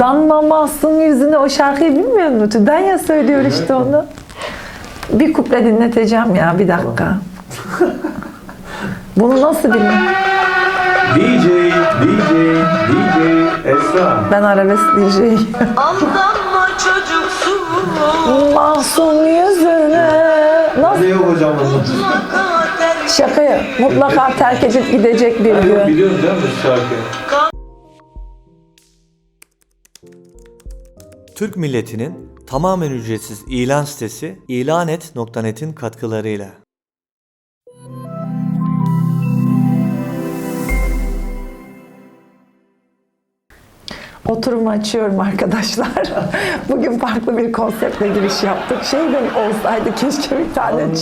Aldanmamazsın yüzüne o şarkıyı bilmiyor musun? Tüdanya söylüyor işte onu. Bir kuple dinleteceğim ya bir dakika. Bunu nasıl bilmem? DJ, DJ, DJ Esra. Ben arabesk DJ. Aldanma çocuksun Mahzun yüzüne. Nasıl? Ne yok hocam bunun? Mutlaka terk Şakayı mutlaka terk edip gidecek bir Ben gün. biliyorum canım bu şarkıyı. Türk milletinin tamamen ücretsiz ilan sitesi ilanet.net'in katkılarıyla. Oturumu açıyorum arkadaşlar. Bugün farklı bir konseptle giriş yaptık. Şey de olsaydı keşke bir tane. Onun yerine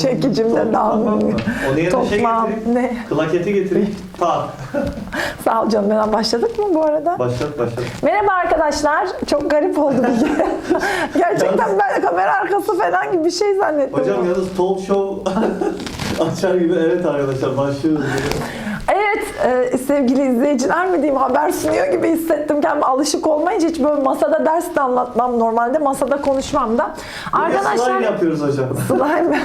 şey Toplam getireyim. ne? Klaketi getireyim. Ta. Sağ ol canım. Ben başladık mı bu arada? Başlat başlat. Merhaba arkadaşlar. Çok garip oldu kere. Gerçekten ben kamera arkası falan gibi bir şey zannettim. Hocam yalnız talk show açar gibi evet arkadaşlar başlıyoruz. Evet e, sevgili izleyiciler mi diyeyim haber sunuyor gibi hissettim kendimi alışık olmayınca hiç böyle masada ders de anlatmam normalde masada konuşmam da. Arkadaşlar. Slime yapıyoruz hocam. slime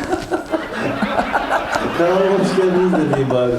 Kanalıma hoş geldiniz de diyeyim bari.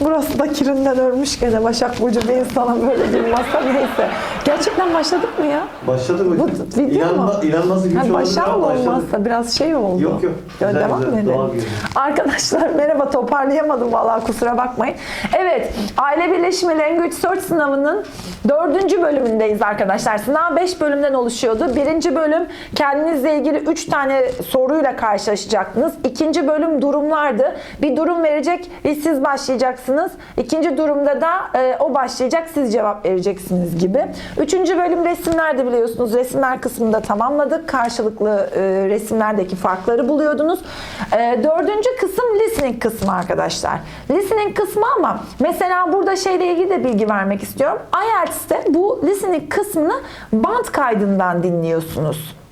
Burası da kirinden ölmüş gene Başak Burcu bir insana böyle bir masa neyse. Gerçekten başladık mı ya? Başladık hocam. Bu video mu? İnanma, inanması güç Ha, olabilir başa ama mı olmazsa biraz şey oldu. Yok, yok. Güzel, devam güzel. edelim. Arkadaşlar merhaba toparlayamadım vallahi kusura bakmayın. Evet aile birleşimi Language Search sınavının dördüncü bölümündeyiz arkadaşlar. Sınav 5 bölümden oluşuyordu. Birinci bölüm kendinizle ilgili 3 tane soruyla karşılaşacaktınız. İkinci bölüm durumlardı. Bir durum verecek ve siz başlayacaksınız. İkinci durumda da e, o başlayacak siz cevap vereceksiniz gibi. Üçüncü bölüm resimlerdi biliyorsunuz. Resimler kısmında tamamladık. Karşılıklı e, resimlerdeki farkları buluyordunuz. E, dördüncü kısım listening kısmı arkadaşlar. Listening kısmı ama mesela burada şeyle ilgili de bilgi vermek istiyorum. IELTS'te bu listening kısmını band kaydından dinliyorsunuz.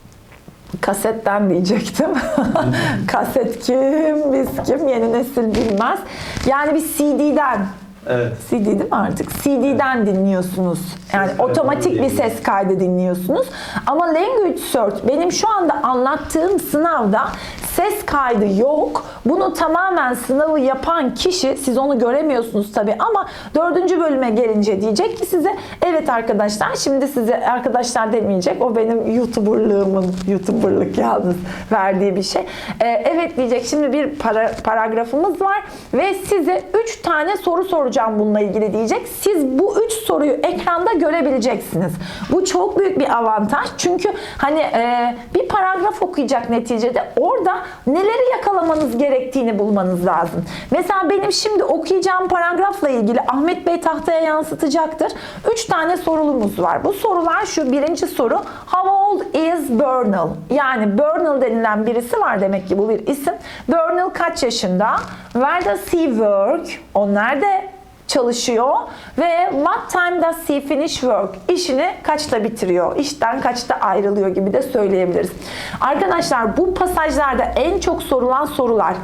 Kasetten diyecektim. Kaset kim, biz kim, yeni nesil bilmez. Yani bir CD'den Evet. CD değil mi artık? CD'den dinliyorsunuz. Yani kaydı otomatik bir ses kaydı dinliyorsunuz. Ama Language Search benim şu anda anlattığım sınavda ses kaydı yok. Bunu tamamen sınavı yapan kişi, siz onu göremiyorsunuz tabii ama dördüncü bölüme gelince diyecek ki size evet arkadaşlar şimdi size arkadaşlar demeyecek. O benim YouTuber'lığımın, YouTuber'lık yalnız verdiği bir şey. Ee, evet diyecek şimdi bir para, paragrafımız var ve size 3 tane soru soracağım bununla ilgili diyecek. Siz bu 3 soruyu ekranda görebileceksiniz. Bu çok büyük bir avantaj. Çünkü hani e, bir paragraf okuyacak neticede orada neleri yakalamanız gerektiğini bulmanız lazım. Mesela benim şimdi okuyacağım paragrafla ilgili Ahmet Bey tahtaya yansıtacaktır. 3 tane sorulumuz var. Bu sorular şu birinci soru How old is Bernal? Yani Bernal denilen birisi var demek ki bu bir isim. Bernal kaç yaşında? Where does he work? O nerede çalışıyor ve what time does he finish work? İşini kaçta bitiriyor? İşten kaçta ayrılıyor gibi de söyleyebiliriz. Arkadaşlar bu pasajlarda en çok sorulan sorular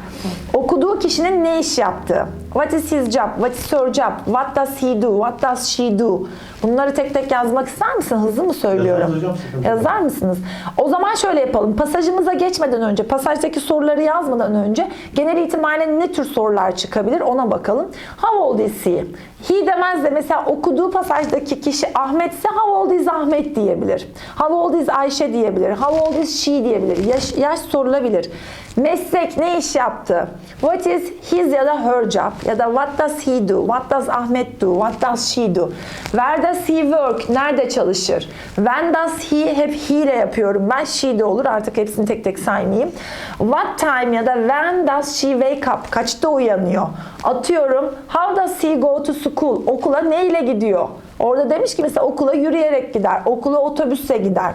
okuduğu kişinin ne iş yaptığı? What is his job? What is her job? What does he do? What does she do? Bunları tek tek yazmak ister misin? Hızlı mı söylüyorum? Hocam. Yazar mısınız? O zaman şöyle yapalım. Pasajımıza geçmeden önce, pasajdaki soruları yazmadan önce genel itibariyle ne tür sorular çıkabilir ona bakalım. How old is he? He demez de mesela okuduğu pasajdaki kişi Ahmet ise how old is Ahmet diyebilir. How old is Ayşe diyebilir. How old is she diyebilir. Yaş, yaş sorulabilir. Meslek ne iş yaptı? What is his ya da her job? Ya da what does he do? What does Ahmet do? What does she do? Where does he work? Nerede çalışır? When does he? Hep he ile yapıyorum. Ben she de olur. Artık hepsini tek tek saymayayım. What time ya da when does she wake up? Kaçta uyanıyor? Atıyorum. How does he go to school? Okula ne ile gidiyor? Orada demiş ki mesela okula yürüyerek gider. Okula otobüsle gider.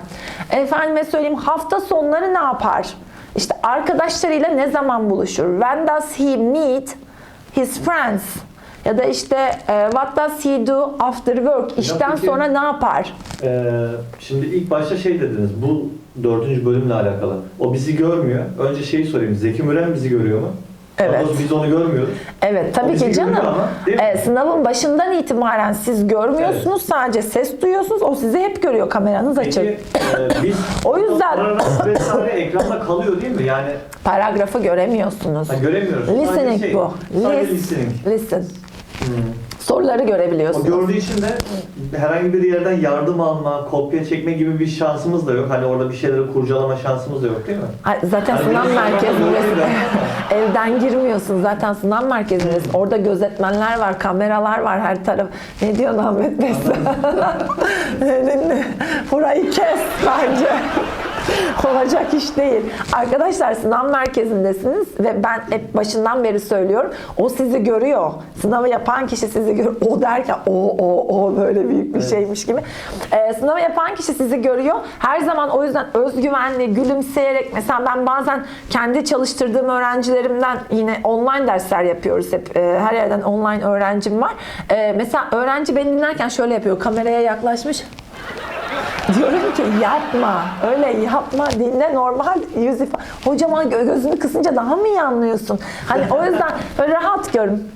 Efendime söyleyeyim hafta sonları ne yapar? İşte arkadaşlarıyla ne zaman buluşur? When does he meet his friends? Ya da işte e, what does he do after work? İşten peki- sonra ne yapar? Ee, şimdi ilk başta şey dediniz, bu dördüncü bölümle alakalı. O bizi görmüyor. Önce şeyi sorayım, Zeki Müren bizi görüyor mu? Evet. Biz onu görmüyoruz. Evet tabii ki canım. ama? Ee, sınavın başından itibaren siz görmüyorsunuz. Sadece ses duyuyorsunuz. O sizi hep görüyor. Kameranız açık. Peki e, biz O yüzden- vesaire ekranda kalıyor değil mi? Yani Paragrafı göremiyorsunuz. ha, göremiyoruz. Listening şey, bu. Sadece Lis- listening. Soruları O görebiliyorsunuz. gördüğü için de herhangi bir yerden yardım alma, kopya çekme gibi bir şansımız da yok. Hani orada bir şeyleri kurcalama şansımız da yok değil mi? Ay, Zaten Yani sınav merkezindesin. zaten Evden girmiyorsun. Zaten sınav merkezindesin. Orada gözetmenler var, kameralar var her taraf. Ne diyorsun Ahmet Bey? Burayı kes bence. Olacak iş değil. Arkadaşlar sınav merkezindesiniz ve ben hep başından beri söylüyorum. O sizi görüyor. Sınavı yapan kişi sizi görüyor. O derken o o o böyle büyük bir şeymiş gibi. Ee, sınavı yapan kişi sizi görüyor. Her zaman o yüzden özgüvenli, gülümseyerek mesela ben bazen kendi çalıştırdığım öğrencilerimden yine online dersler yapıyoruz hep. Ee, her yerden online öğrencim var. Ee, mesela öğrenci beni dinlerken şöyle yapıyor. Kameraya yaklaşmış. Diyorum ki yapma, öyle yapma, dinle normal yüz ifade. Hocam ama gö- gözünü kısınca daha mı iyi anlıyorsun? Hani o yüzden böyle rahat görün.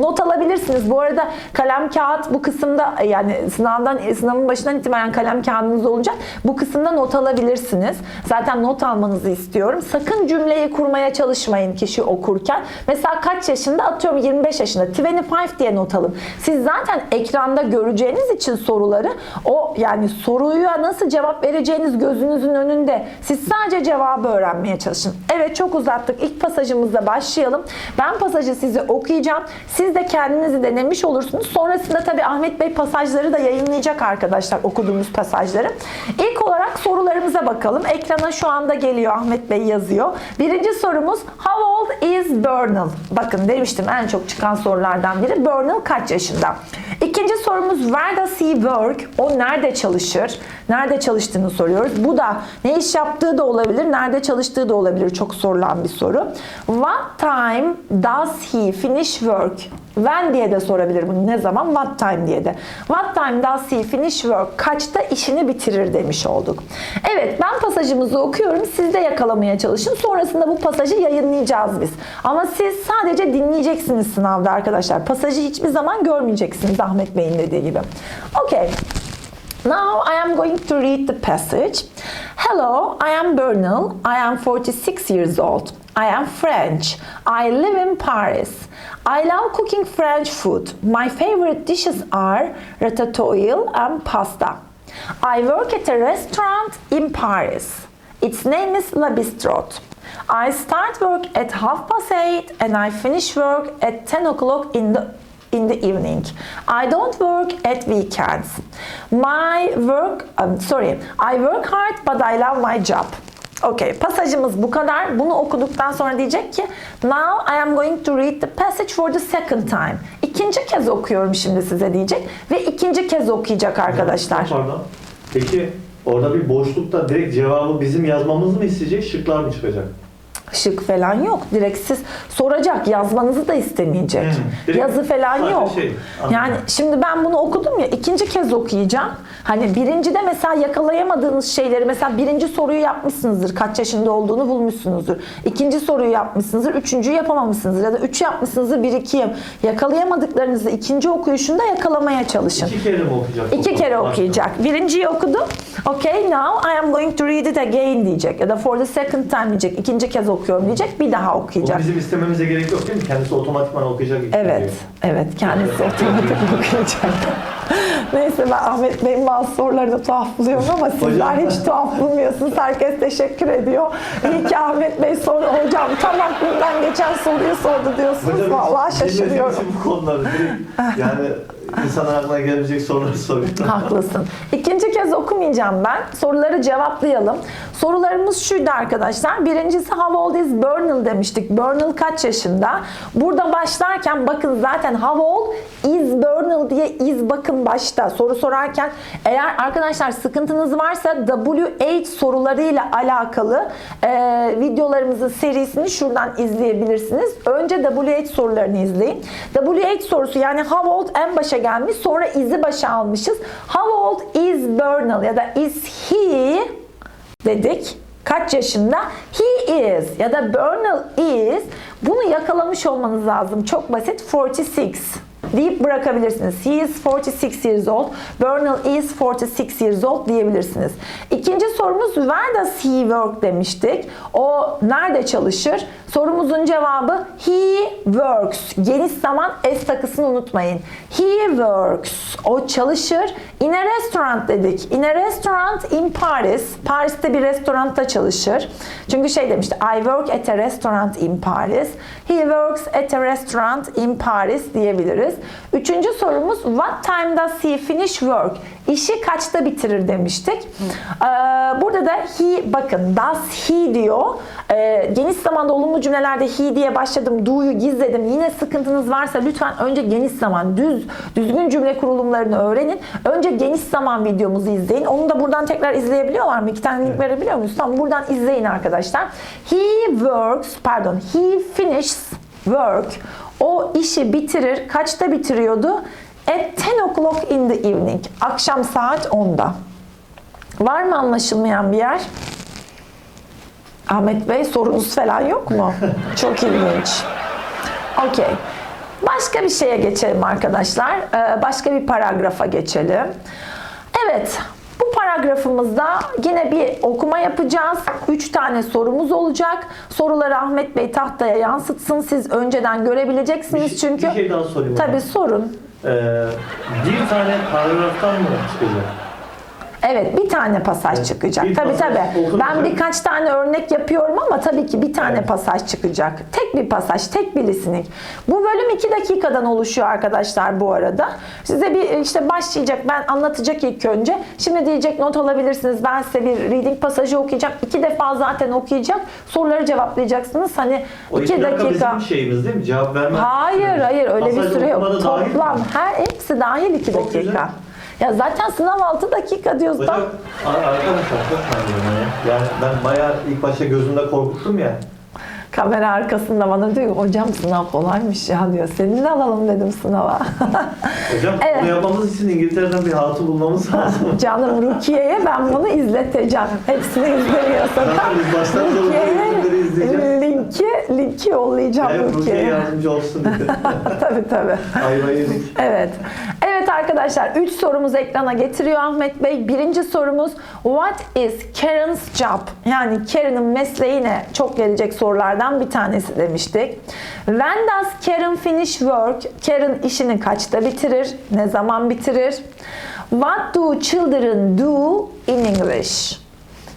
Not alabilirsiniz. Bu arada kalem kağıt bu kısımda yani sınavdan sınavın başından itibaren kalem kağıdınız olacak. Bu kısımda not alabilirsiniz. Zaten not almanızı istiyorum. Sakın cümleyi kurmaya çalışmayın kişi okurken. Mesela kaç yaşında? Atıyorum 25 yaşında. 25 diye not alın. Siz zaten ekranda göreceğiniz için soruları o yani soruya nasıl cevap vereceğiniz gözünüzün önünde. Siz sadece cevabı öğrenmeye çalışın. Evet çok uzattık. İlk pasajımızda başlayalım. Ben pasajı size okuyacağım. Siz de kendinizi denemiş olursunuz. Sonrasında tabii Ahmet Bey pasajları da yayınlayacak arkadaşlar okuduğumuz pasajları. İlk olarak sorularımıza bakalım. Ekrana şu anda geliyor Ahmet Bey yazıyor. Birinci sorumuz How old is Bernal? Bakın demiştim en çok çıkan sorulardan biri. Bernal kaç yaşında? İkinci sorumuz Where does he work? O nerede çalışır? Nerede çalıştığını soruyoruz. Bu da ne iş yaptığı da olabilir, nerede çalıştığı da olabilir. Çok sorulan bir soru. What time does he finish work? When diye de sorabilir bunu. Ne zaman? What time diye de. What time does he finish work? Kaçta işini bitirir demiş olduk. Evet ben pasajımızı okuyorum. Siz de yakalamaya çalışın. Sonrasında bu pasajı yayınlayacağız biz. Ama siz sadece dinleyeceksiniz sınavda arkadaşlar. Pasajı hiçbir zaman görmeyeceksiniz Ahmet Bey'in dediği gibi. Okay. Now I am going to read the passage. Hello, I am Bernal. I am 46 years old. I am French. I live in Paris. I love cooking French food. My favorite dishes are ratatouille and pasta. I work at a restaurant in Paris. Its name is La Bistrot. I start work at half past eight and I finish work at 10 o'clock in the in the evening. I don't work at weekends. My work, um, sorry, I work hard but I love my job. Okay, pasajımız bu kadar. Bunu okuduktan sonra diyecek ki Now I am going to read the passage for the second time. İkinci kez okuyorum şimdi size diyecek ve ikinci kez okuyacak arkadaşlar. Pardon. Peki orada bir boşlukta direkt cevabı bizim yazmamızı mı isteyecek, şıklar mı çıkacak? Şık falan yok. Direkt siz soracak, yazmanızı da istemeyecek. Hmm, Yazı falan yok. şey, anladım. yani şimdi ben bunu okudum ya, ikinci kez okuyacağım. Hani birincide mesela yakalayamadığınız şeyleri, mesela birinci soruyu yapmışsınızdır, kaç yaşında olduğunu bulmuşsunuzdur. İkinci soruyu yapmışsınızdır, üçüncüyü yapamamışsınızdır. Ya da üç yapmışsınızdır, bir iki. Yakalayamadıklarınızı ikinci okuyuşunda yakalamaya çalışın. İki kere mi okuyacak? İki kere okuyacak. Birinciyi okudu. Okay now I am going to read it again diyecek. Ya da for the second time diyecek. İkinci kez okuyorum diyecek. Bir daha okuyacak. bizim istememize gerek yok değil mi? Kendisi otomatikman okuyacak. Evet. geliyor. Evet. Kendisi otomatik okuyacak. Neyse ben Ahmet Bey'in bazı sorularını tuhaf buluyorum ama sizler Hocam- hiç tuhaf bulmuyorsunuz. Herkes teşekkür ediyor. İyi ki Ahmet Bey sordu. Hocam tam aklımdan geçen soruyu sordu diyorsunuz. Hocam Vallahi şaşırıyorum. bu konuları yani insanın aklına gelebilecek soruları soruyorum. Haklısın. İkinci kez okumayacağım ben. Soruları cevaplayalım. Sorularımız şuydu arkadaşlar. Birincisi How old is Bernal demiştik. Bernal kaç yaşında? Burada başlarken bakın zaten How old is Bernal diye is bakın başta. Soru sorarken eğer arkadaşlar sıkıntınız varsa W8 sorularıyla alakalı e, videolarımızın serisini şuradan izleyebilirsiniz. Önce W8 sorularını izleyin. W8 sorusu yani How old en başa gelmiş. Sonra is'i başa almışız. How old is Bernal ya da is he dedik. Kaç yaşında? He is ya da Bernal is. Bunu yakalamış olmanız lazım. Çok basit. 46 deyip bırakabilirsiniz. He is 46 years old. Bernal is 46 years old diyebilirsiniz. İkinci sorumuz where does he work demiştik. O nerede çalışır? Sorumuzun cevabı he works. Geniş zaman s takısını unutmayın. He works. O çalışır. In a restaurant dedik. In a restaurant in Paris. Paris'te bir restoranda çalışır. Çünkü şey demişti. I work at a restaurant in Paris. He works at a restaurant in Paris diyebiliriz. Üçüncü sorumuz what time does he finish work? İşi kaçta bitirir demiştik. Ee, burada da he bakın does he diyor. Ee, geniş zamanda olumlu cümlelerde he diye başladım. Do'yu gizledim. Yine sıkıntınız varsa lütfen önce geniş zaman düz düzgün cümle kurulumlarını öğrenin. Önce geniş zaman videomuzu izleyin. Onu da buradan tekrar izleyebiliyorlar mı? İki tane link verebiliyor muyuz? Tamam buradan izleyin arkadaşlar. He works pardon he finishes work. O işi bitirir. Kaçta bitiriyordu? At 10 o'clock in the evening. Akşam saat 10'da. Var mı anlaşılmayan bir yer? Ahmet Bey sorunuz falan yok mu? Çok ilginç. Okey. Başka bir şeye geçelim arkadaşlar. Ee, Başka bir paragrafa geçelim. Evet. Bu paragrafımızda yine bir okuma yapacağız. Üç tane sorumuz olacak. Soruları Ahmet Bey tahtaya yansıtsın. Siz önceden görebileceksiniz Bir şey- çünkü. bir şey daha sorayım Tabii sorun. Ee, bir tane paragraftan mı çıkacak? Evet bir tane pasaj Evet, çıkacak. bir tabii pasaj tabii. Ben birkaç tane örnek yapıyorum ama tabii ki bir tane Evet. pasaj çıkacak. Tek bir pasaj, tek bir listening. Bu bölüm 2 dakikadan oluşuyor arkadaşlar bu arada. Size bir işte başlayacak, ben anlatacak ilk önce. Şimdi diyecek not alabilirsiniz. Ben size bir reading pasajı okuyacağım. İki defa zaten okuyacak. Soruları cevaplayacaksınız. Hani O 2 iki dakika dakika. bizim şeyimiz değil mi? Cevap verme. Hayır hayır öyle bir Pasaj süre yok. dahil? Toplam her hepsi dahil 2 Çok dakika. güzel. Ya zaten sınav 6 dakika diyoruz. Hocam a- arkadaşlar çok memnunum ya. Yani ben bayağı ilk başta gözümde korkuttum ya. Kamera arkasında bana diyor ki, hocam sınav kolaymış ya diyor. Seni de alalım dedim sınava. Hocam Evet. bunu yapmamız için İngiltere'den bir hatun bulmamız lazım. Canım Rukiye'ye ben bunu izleteceğim. Hepsini izlemiyorsa da Zaten biz baştan sona bu eğitimleri izleyeceğiz. linki, linki yollayacağım Evet, Rukiye Rukiye'ye. yardımcı olsun dedi. tabii tabii. Ayvayı yedik. Evet. Evet arkadaşlar 3 sorumuzu ekrana getiriyor Ahmet Bey. Birinci sorumuz What is Karen's job? Yani Karen'ın mesleği ne? Çok gelecek sorulardan bir tanesi demiştik. When does Karen finish work? Karen işini kaçta bitirir? Ne zaman bitirir? What do children do in English?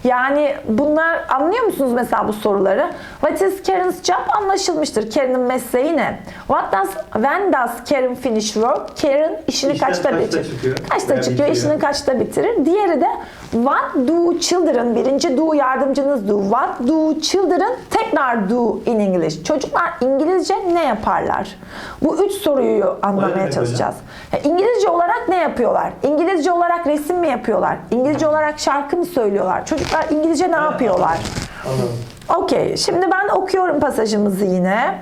Yani bunlar anlıyor musunuz mesela bu soruları? What is Karen's job? Anlaşılmıştır. Karen'ın mesleği ne? What does, when does Karen finish work? Karen işini İşten kaçta kaçta bitirir? çıkıyor? Kaçta Veya çıkıyor? bitiriyor? işini kaçta bitirir? Diğeri de what do children? Birinci do yardımcınız do. What do children? Tekrar do in English. Çocuklar İngilizce ne yaparlar? Bu üç soruyu anlamaya çalışacağız. Ya İngilizce olarak ne yapıyorlar? İngilizce olarak resim mi yapıyorlar? İngilizce olarak şarkı mı söylüyorlar? Çocuklar İngilizce ne yapıyorlar? Anladım. Okey. Şimdi ben okuyorum pasajımızı yine.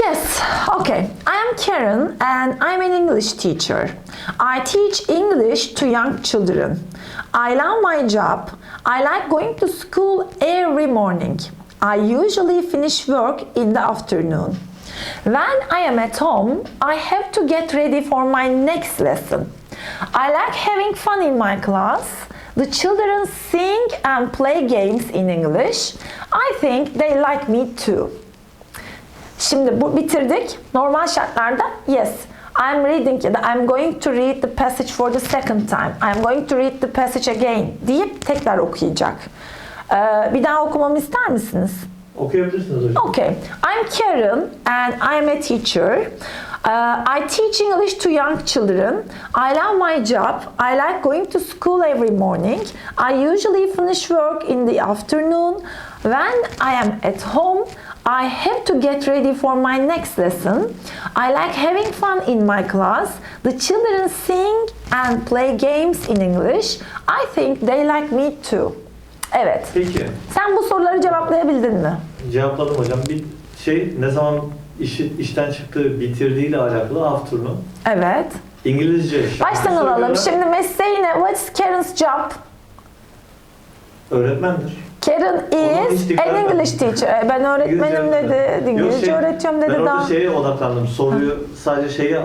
Yes, okay. I am Karen and I'm an English teacher. I teach English to young children. I love my job. I like going to school every morning. I usually finish work in the afternoon. When I am at home, I have to get ready for my next lesson. I like having fun in my class. The children sing and play games in English. I think they like me too. Şimdi bu bitirdik. Normal şartlarda yes. I'm reading ya da I'm going to read the passage for the second time. I'm going to read the passage again deyip tekrar okuyacak. Ee, bir daha okumamı ister misiniz? Okuyabilirsiniz hocam. Okay. I'm Karen and I'm a teacher. Uh, I teach English to young children. I love my job. I like going to school every morning. I usually finish work in the afternoon. When I am at home, I have to get ready for my next lesson. I like having fun in my class. The children sing and play games in English. I think they like me too. Evet. Peki. Sen bu soruları cevaplayabildin mi? Cevapladım hocam. Bir şey ne zaman işi, işten çıktığı bitirdiğiyle alakalı afternoon. Evet. İngilizce şarkı Baştan alalım. söylüyorlar. Şimdi mesleği ne? What's Karen's job? Öğretmendir. Karen is an. English teacher. E, Ben öğretmenim İngilizce dedi. öğretmenim. İngilizce şey, öğretiyorum dedi Ben orada daha. şeye odaklandım. Soruyu sadece şeyi e,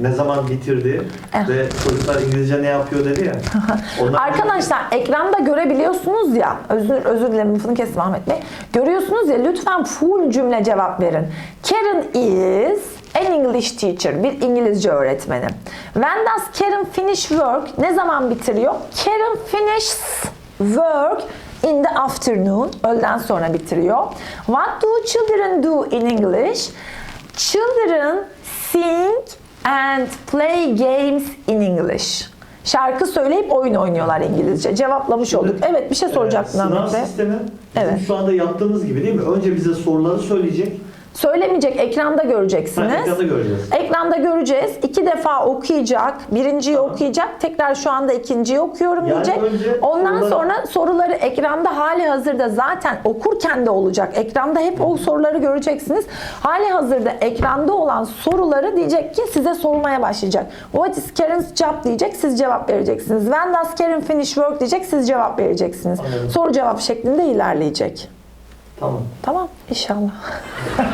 ne zaman bitirdi Eh. ve çocuklar İngilizce ne yapıyor dedi ya. Onlar- Arkadaşlar ekranda görebiliyorsunuz ya, özür, özür dilerim lafını kestim Ahmet Bey. Görüyorsunuz ya lütfen full cümle cevap verin. Karen is an English teacher, bir İngilizce öğretmeni. When does Karen finish work? Ne zaman bitiriyor? Karen finishes work in the afternoon, öğleden sonra bitiriyor. What do children do in English? Children sing and play games in English. Şarkı söyleyip oyun oynuyorlar İngilizce. Cevaplamış olduk. Evet bir şey soracaktın Ee, Ahmet Sınav Bey. sistemi bizim Evet. şu anda yaptığımız gibi değil mi? Önce bize soruları söyleyecek. Söylemeyecek, ekranda Ha, göreceksiniz. ekranda göreceğiz. Ekranda göreceğiz. İki defa okuyacak. Birinciyi okuyacak. Tekrar şu anda ikinciyi okuyorum Yani diyecek. Ondan soruları- sonra soruları ekranda hali hazırda zaten okurken de olacak. Ekranda hep o soruları göreceksiniz. Hali hazırda ekranda olan soruları diyecek ki size sormaya başlayacak. What is Karen's job diyecek. Siz cevap vereceksiniz. When does Karen finish work diyecek. Siz cevap vereceksiniz. Anladım. Soru cevap şeklinde ilerleyecek. Tamam. Tamam inşallah.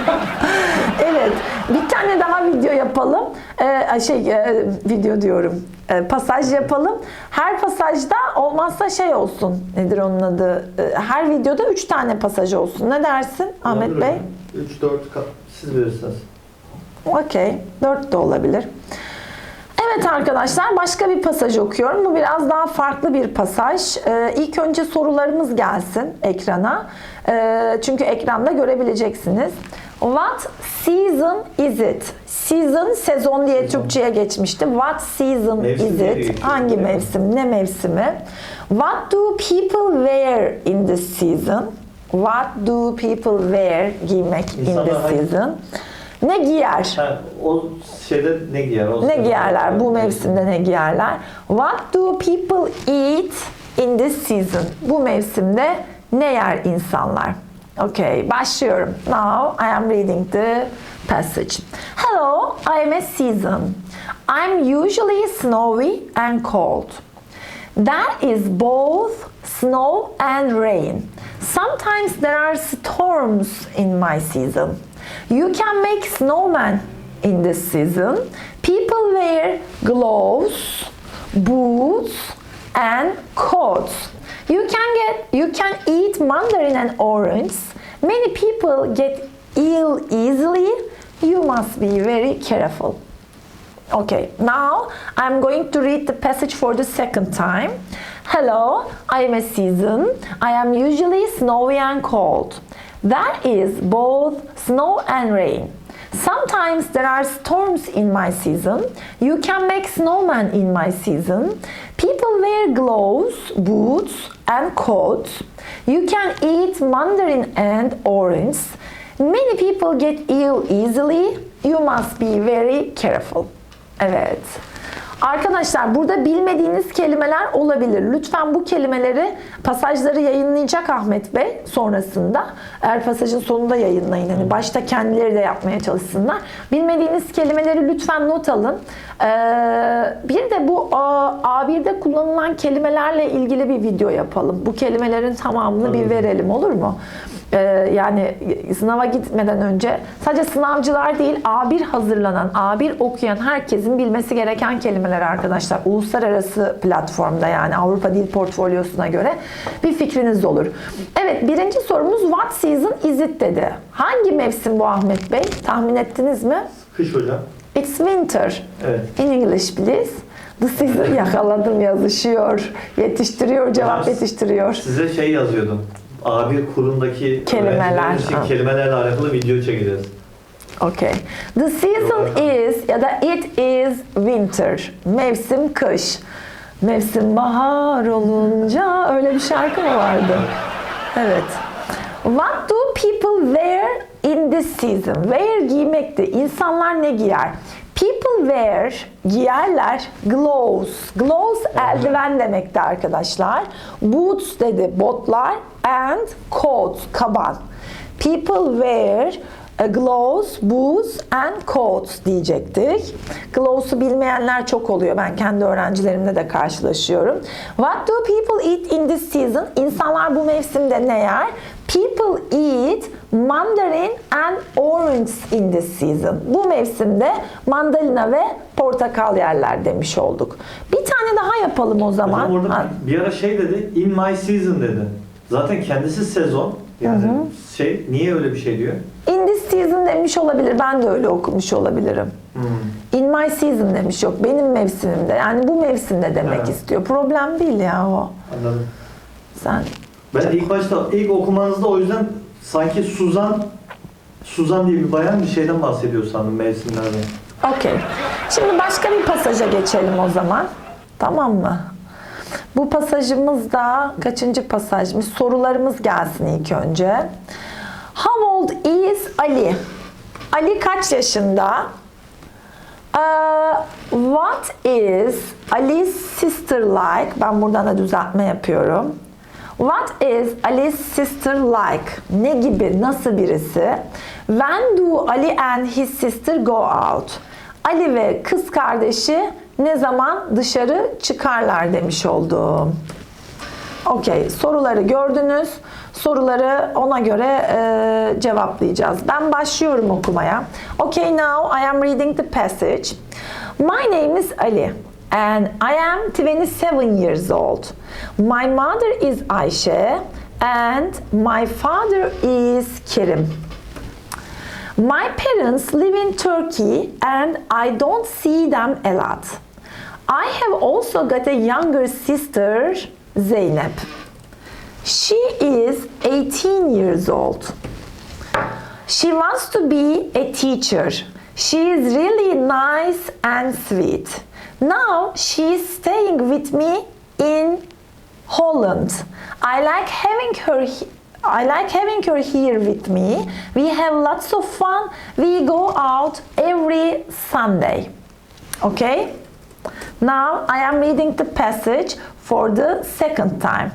evet bir tane daha video yapalım. Ee, şey e, video diyorum. Ee, pasaj yapalım. Her pasajda olmazsa şey olsun. Nedir onun adı? Ee, her videoda 3 tane pasaj olsun. Ne dersin Ahmet Olabilir Bey? mi? 3 4 siz verirsiniz. Okey. 4 de olabilir. Evet arkadaşlar başka bir pasaj okuyorum. Bu biraz daha farklı bir pasaj. Ee, ilk önce sorularımız gelsin ekrana. Ee, çünkü ekranda görebileceksiniz. What season is it? Season sezon diye Türkçe'ye geçmişti. What season Mevsim is it? Hangi mevsim? Ne mevsimi? What do people wear in this season? What do people wear giymek in İnsanlar this hangi- season? Ne giyer? Ha, o şeyde ne giyer? O Ne giyerler? Bu mevsimde ne giyerler? What do people eat in this season? Bu mevsimde ne yer insanlar? Okay, başlıyorum. Now I am reading the passage. Hello, I am a season. I'm usually snowy and cold. There is both snow and rain. Sometimes there are storms in my season. You can make snowmen in this season. People wear gloves, boots, and coats. You can get you can eat mandarin and orange. Many people get ill easily. You must be very careful. Okay, now I'm going to read the passage for the second time. Hello, I am a season. I am usually snowy and cold. There is both snow and rain. Sometimes there are storms in my season. You can make snowmen in my season. People wear gloves, boots, and coats. You can eat mandarin and orange. Many people get ill easily. You must be very careful. Evet. Arkadaşlar burada bilmediğiniz kelimeler olabilir. Lütfen bu kelimeleri pasajları yayınlayacak Ahmet Bey sonrasında. Eğer pasajın sonunda yayınlayın. Hani başta kendileri de yapmaya çalışsınlar. Bilmediğiniz kelimeleri lütfen not alın. Ee, bir de bu A- A1'de kullanılan kelimelerle ilgili bir video yapalım. Bu kelimelerin tamamını bir Tabii. verelim olur mu? Ee, yani sınava gitmeden önce sadece sınavcılar değil A1 hazırlanan, A1 okuyan herkesin bilmesi gereken kelimeler arkadaşlar. Uluslararası platformda yani Avrupa Dil Portfolyosu'na göre bir fikriniz olur. Evet birinci sorumuz What season is it dedi. Hangi mevsim bu Ahmet Bey? Tahmin ettiniz mi? Kış hocam. It's winter. Evet. In English please. The season yakaladım yazışıyor. Yetiştiriyor, cevap yetiştiriyor. Size şey yazıyordum. A1 kurumdaki Kelimeler. için kelimelerle alakalı video çekeceğiz. Okay. The season is ya da it is winter. Mevsim kış. Mevsim bahar olunca öyle bir şarkı mı vardı? Evet. What do people wear in this season? Wear giymekti. İnsanlar ne giyer? People wear giyerler gloves. Gloves eldiven demekti arkadaşlar. Boots dedi botlar and coats kaban. People wear E, gloves, booze and coats diyecektik. Gloves'u bilmeyenler çok oluyor. Ben kendi öğrencilerimle de karşılaşıyorum. What do people eat in this season? İnsanlar bu mevsimde ne yer? People eat mandarin and orange in this season. Bu mevsimde mandalina ve portakal yerler demiş olduk. Bir tane daha yapalım o zaman. Hocam orada Ha, bir ara şey dedi, in my season dedi. Zaten kendisi sezon. Yani şey, niye öyle bir şey diyor? In this season demiş olabilir. Ben de öyle okumuş olabilirim. Hmm. In my season demiş yok. Benim mevsimimde. Yani bu mevsimde demek Evet. istiyor. Problem değil ya o. Anladım. Sen Ben ilk başta, ilk okumanızda o yüzden sanki Suzan, Suzan diye bir bayan bir şeyden bahsediyor sandım mevsimlerden. Okey. Şimdi başka bir pasaja geçelim o zaman. Tamam mı? Bu pasajımız da kaçıncı pasajmış? Sorularımız gelsin ilk önce. How old is Ali? Ali kaç yaşında? Uh, what is Ali's sister like? Ben buradan da düzeltme yapıyorum. What is Ali's sister like? Ne gibi, nasıl birisi? When do Ali and his sister go out? Ali ve kız kardeşi ne zaman dışarı çıkarlar demiş oldum. Okey, soruları gördünüz. Soruları ona göre e, cevaplayacağız. Ben başlıyorum okumaya. Okay, now I am reading the passage. My name is Ali and I am 27 years old. My mother is Ayşe and my father is Kerim. My parents live in Turkey and I don't see them a lot. I have also got a younger sister, Zeynep. She is 18 years old. She wants to be a teacher. She is really nice and sweet. Now she is staying with me in Holland. I like having her I like having her here with me. We have lots of fun. We go out every Sunday. Okay? Now I am reading the passage for the second time.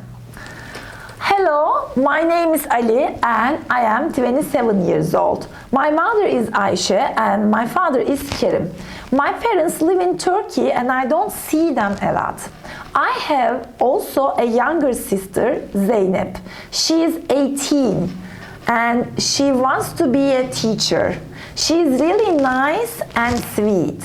Hello, my name is Ali and I am 27 years old. My mother is Ayşe and my father is Kerim. My parents live in Turkey and I don't see them a lot. I have also a younger sister, Zeynep. She is 18 and she wants to be a teacher. She is really nice and sweet.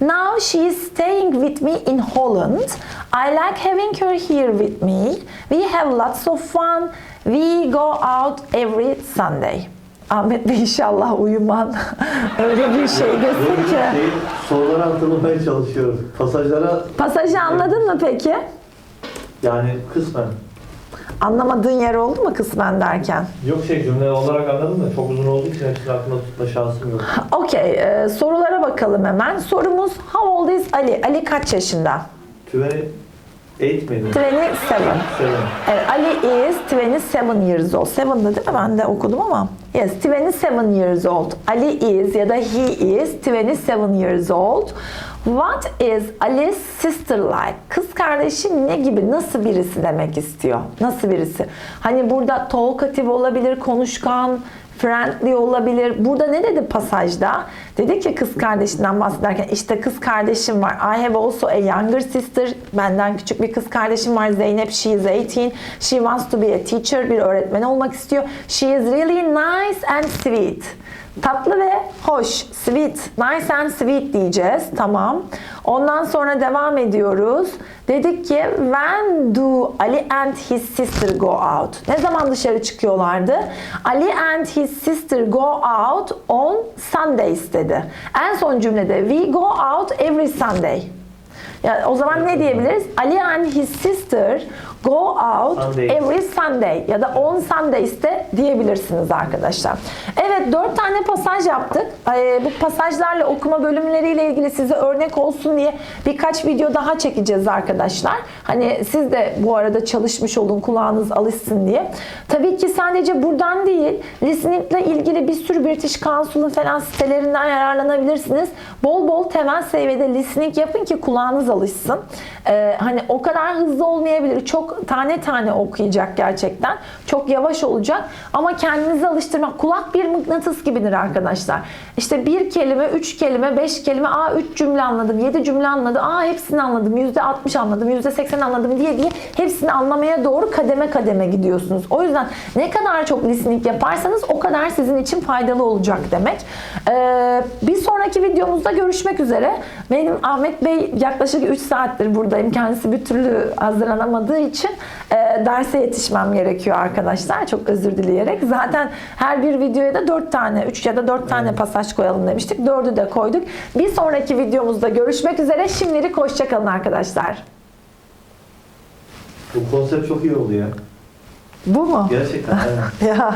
Now she is staying with me in Holland. I like having her here with me. We have lots of fun. We go out every Sunday. Ahmet Bey inşallah uyuman öyle bir şey desin bir ki. şey, soruları hatırlamaya çalışıyorum. Pasajlara Pasajı anladın mı peki? yani kısmen. Anlamadığın yer oldu mu kısmen derken? Yok şey cümle olarak anladım da çok uzun olduğu için hepsini aklımda tutma şansım yok. Okey, e, sorulara bakalım hemen. Sorumuz How old is Ali? Ali kaç yaşında? Tüveni 8 miydi? 27. Seven. Evet, Ali is 27 years old. 7'dı değil mi? Ben de okudum ama. Yes, 27 years old. Ali is ya da he is 27 years old. What is Ali's sister like? Kız kardeşi ne gibi, nasıl birisi demek istiyor? Nasıl birisi? Hani burada talkative olabilir, konuşkan, friendly olabilir. Burada ne dedi pasajda? Dedi ki kız kardeşinden bahsederken işte kız kardeşim var. I have also a younger sister. Benden küçük bir kız kardeşim var. Zeynep she is 18. She wants to be a teacher. Bir öğretmen olmak istiyor. She is really nice and sweet. Tatlı ve hoş, sweet, nice and sweet diyeceğiz. Tamam. Ondan sonra devam ediyoruz. Dedik ki when do Ali and his sister go out? Ne zaman dışarı çıkıyorlardı? Ali and his sister go out on Sundays dedi. En son cümlede we go out every Sunday. Ya o zaman ne diyebiliriz? Ali and his sister go out every Sunday ya da on Sundays de diyebilirsiniz arkadaşlar. Evet dört tane pasaj yaptık. Ee, bu pasajlarla okuma bölümleriyle ilgili size örnek olsun diye birkaç video daha çekeceğiz arkadaşlar. Hani siz de bu arada çalışmış olun kulağınız alışsın diye. Tabii ki sadece buradan değil listening ile ilgili bir sürü British Council'ın falan sitelerinden yararlanabilirsiniz. Bol bol temel seviyede listening yapın ki kulağınız alışsın. Ee, hani o kadar hızlı olmayabilir. Çok tane tane okuyacak gerçekten. Çok yavaş olacak ama kendinizi alıştırmak. Kulak bir mıknatıs gibidir arkadaşlar. İşte bir kelime, üç kelime, beş kelime, aa üç cümle anladım, yedi cümle anladım, aa hepsini anladım, yüzde altmış anladım, yüzde seksen anladım diye diye hepsini anlamaya doğru kademe kademe gidiyorsunuz. O yüzden ne kadar çok listening yaparsanız o kadar sizin için faydalı olacak demek. Ee, bir sonraki videomuzda görüşmek üzere. Benim Ahmet Bey yaklaşık 3 saattir buradayım. Kendisi bir türlü hazırlanamadığı için e, derse yetişmem gerekiyor arkadaşlar. Çok özür dileyerek. Zaten her bir videoya da 4 tane, 3 ya da 4 tane pasaj koyalım demiştik. 4'ü de koyduk. Bir sonraki videomuzda görüşmek üzere. Şimdilik hoşçakalın arkadaşlar. Bu konsept çok iyi oldu ya. Bu mu? Gerçekten. evet. Ya